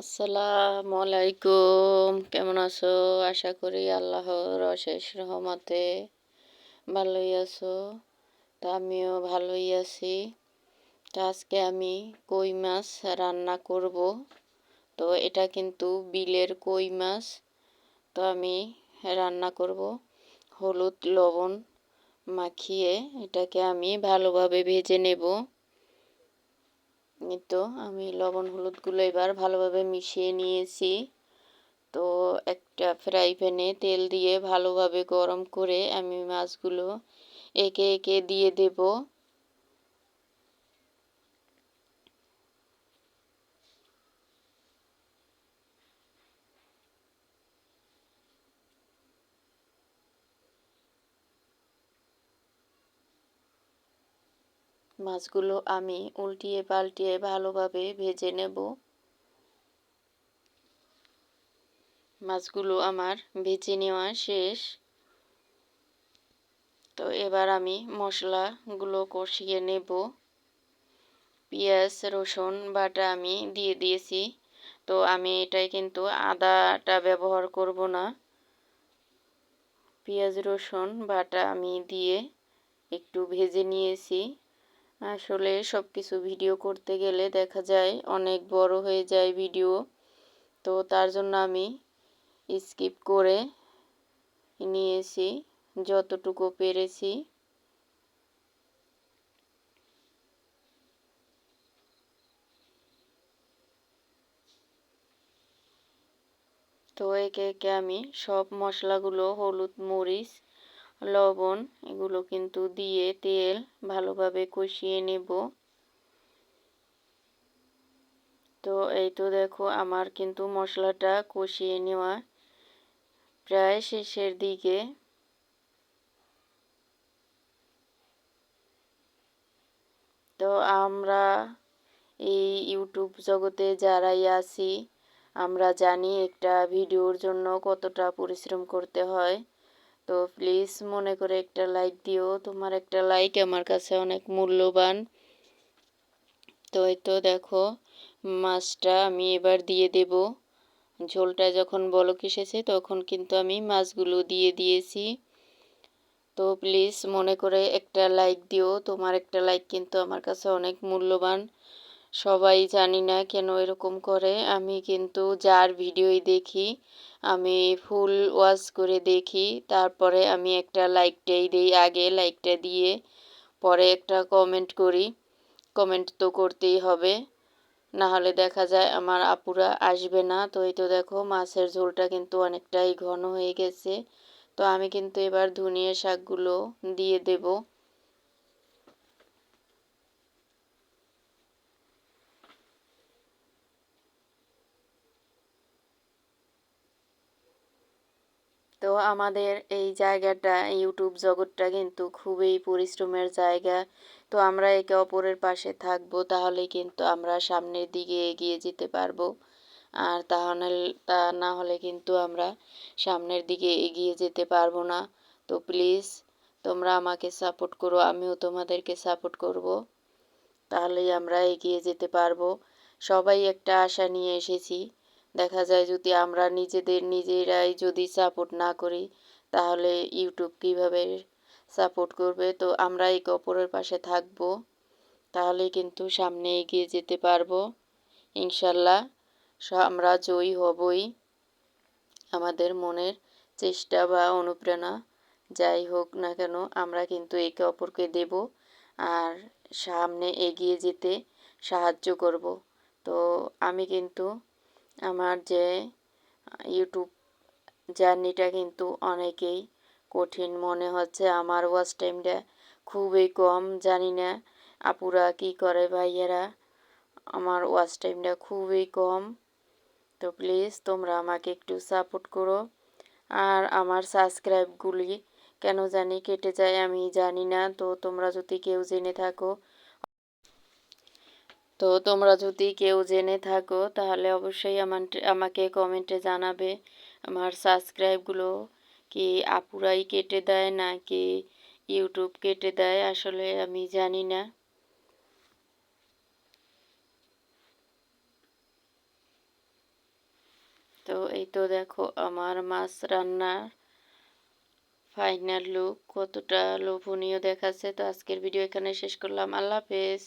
আসসালামু আলাইকুম কেমন আছো? আশা করি আল্লাহর অশেষ রহমতে ভালোই আছো। তো আমিও ভালোই আছি। তা আজকে আমি কই মাছ রান্না করব। তো এটা কিন্তু বিলের কই মাছ। তো আমি রান্না করব। হলুদ লবণ মাখিয়ে এটাকে আমি ভালোভাবে ভেজে নেব। তো, আমি লবণ হলুদগুলো এবার ভালোভাবে মিশিয়ে নিয়েছি। তো একটা ফ্রাই প্যানে তেল দিয়ে ভালোভাবে গরম করে আমি মাছগুলো একে একে দিয়ে দেব। মাছগুলো আমি উল্টিয়ে পাল্টিয়ে ভালোভাবে ভেজে নেব। মাছগুলো আমার ভেজে নেওয়া শেষ। তো এবার আমি মশলাগুলো কষিয়ে নেব। পেঁয়াজ, রসুন, বাটা আমি দিয়ে দিয়েছি। তো আমি এটাই কিন্তু আদাটা ব্যবহার করব না। পেঁয়াজ, রসুন, বাটা আমি দিয়ে একটু ভেজে নিয়েছি। আসলে সব কিছু ভিডিও করতে গেলে দেখা যায় অনেক বড় হয়ে যায় ভিডিও। তো তার জন্য আমি স্কিপ করে নিয়েছি যতটুকু পেরেছি। তো একে একে আমি সব মশলাগুলো হলুদ মরিচ লবণ এগুলো কিন্তু দিয়ে তেল ভালোভাবে কষিয়ে নেব। তো এই তো দেখো আমার কিন্তু মশলাটা কষিয়ে নেওয়া প্রায় শেষের দিকে। তো আমরা এই ইউটিউব জগতে যারাই আছি, আমরা জানি একটা ভিডিওর জন্য কতটা পরিশ্রম করতে হয়। তো প্লিজ মনে করে একটা লাইক দিও। তোমার একটা লাইক আমার কাছে অনেক মূল্যবান। তো এই তো দেখো, মাছটা আমি এবার দিয়ে দেব। ঝোলটা যখন বলক এসেছে তখন কিন্তু আমি মাছগুলো দিয়ে দিয়েছি। তো প্লিজ মনে করে একটা লাইক দিও। তোমার একটা লাইক কিন্তু আমার কাছে অনেক মূল্যবান। সবাই জানি না কেন এরকম করে। আমি কিন্তু যার ভিডিওই দেখি, আমি ফুল ওয়াশ করে দেখি। তারপরে আমি একটা লাইকটাই দিই আগে, লাইকটা দিয়ে পরে একটা কমেন্ট করি। কমেন্ট তো করতেই হবে। না হলে দেখা যায় আমার আপুরা আসবে না। তো এই তো দেখো, মাছের ঝোলটা কিন্তু অনেকটাই ঘন হয়ে গেছে। তো আমি কিন্তু এবার ধনিয়া শাকগুলো দিয়ে দেবো। তো আমাদের এই জায়গাটা ইউটিউব জগৎটা কিন্তু খুবই পরিশ্রমের জায়গা। তো আমরা একে অপরের পাশে থাকব তাহলে কিন্তু আমরা সামনের দিকে এগিয়ে যেতে পারব। আর তাহলে তা না হলে কিন্তু আমরা সামনের দিকে এগিয়ে যেতে পারব না। তো প্লিজ, তোমরা আমাকে সাপোর্ট করো, আমিও তোমাদেরকে সাপোর্ট করব। তাহলেই আমরা এগিয়ে যেতে পারব। সবাই একটা আশা নিয়ে এসেছি। দেখা যায় যদি আমরা নিজেদের নিজেরাই যদি সাপোর্ট না করি, তাহলে ইউটিউব কীভাবে সাপোর্ট করবে? তো আমরা একে অপরের পাশে থাকব, তাহলে কিন্তু সামনে এগিয়ে যেতে পারব। ইনশাল্লাহ আমরা জয়ী হবই। আমাদের মনের চেষ্টা বা অনুপ্রেরণা যাই হোক না কেন, আমরা কিন্তু একে অপরকে দেব আর সামনে এগিয়ে যেতে সাহায্য করব। তো আমি কিন্তু আমার যে ইউটিউব জার্নিটা কিন্তু অনেকেই কঠিন মনে হচ্ছে। আমার ওয়াচ টাইমটা খুবই কম, জানি না আপুরা কি করে ভাইয়েরা। আমার ওয়াচ টাইমটা খুবই কম। তো প্লিজ তোমরা আমাকে একটু সাপোর্ট করো। আর আমার সাবস্ক্রাইবগুলি কেন জানি কেটে যায় আমি জানি না। তো তোমরা যদি কেউ জেনে থাকো তো তোমরা যদি কেউ জেনে থাকো, তাহলে অবশ্যই আমাকে কমেন্টে জানাবে। আমার সাবস্ক্রাইবগুলো কি আপুরাই কেটে দেয় নাকি ইউটিউব কেটে দেয়, আসলে আমি জানি না। তো এই তো দেখো, আমার মাছ রান্নার ফাইনাল লুক কতটা লোভনীয় দেখাচ্ছে। তো আজকের ভিডিও এখানে শেষ করলাম। আল্লাহ হাফেজ।